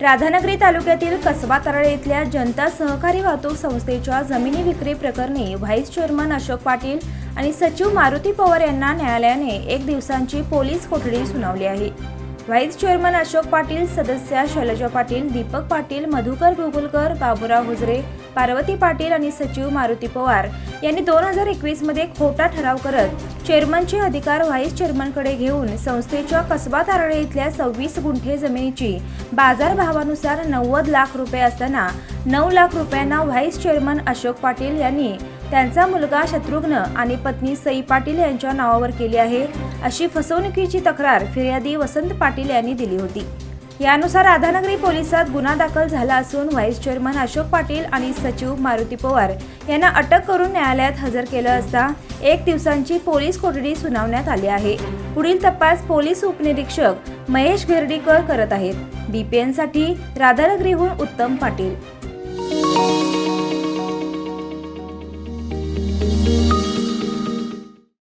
राधानगरी तालुक्यातील कसबा तराळे इथल्या जनता सहकारी वाहतूक संस्थेच्या जमिनी विक्री प्रकरणी व्हाईस चेअरमन अशोक पाटील आणि सचिव मारुती पवार यांना न्यायालयाने एक दिवसांची पोलीस कोठडी सुनावली आहे. व्हाईस चेअरमन अशोक पाटील सदस्या शैलजा पाटील दीपक पाटील मधुकर गुगुलकर बाबुराव हुजरे पार्वती पाटील आणि सचिव मारुती पवार यांनी दोन हजार एकवीसमध्ये खोटा ठराव करत चेअरमनचे अधिकार व्हाईस चेअरमनकडे घेऊन संस्थेच्या कसबा तारळे इथल्या सव्वीस गुंठे जमिनीची बाजारभावानुसार नव्वद लाख रुपये असताना नऊ लाख रुपयांना व्हाईस चेअरमन अशोक पाटील यांनी त्यांचा मुलगा शत्रुघ्न आणि पत्नी सई पाटील यांच्या नावावर केली आहे अशी फसवणुकीची तक्रार फिर्यादी वसंत पाटील यांनी दिली होती. यानुसार राधानगरी पोलिसात गुन्हा दाखल झाला असून व्हाईस चेअरमन अशोक पाटील आणि सचिव मारुती पवार यांना अटक करून न्यायालयात हजर केलं असता एक दिवसांची पोलीस कोठडी सुनावण्यात आली आहे. पुढील तपास पोलीस उपनिरीक्षक महेश गिरडीकर करत आहेत. बीपीएनसाठी राधानगरीहून उत्तम पाटील.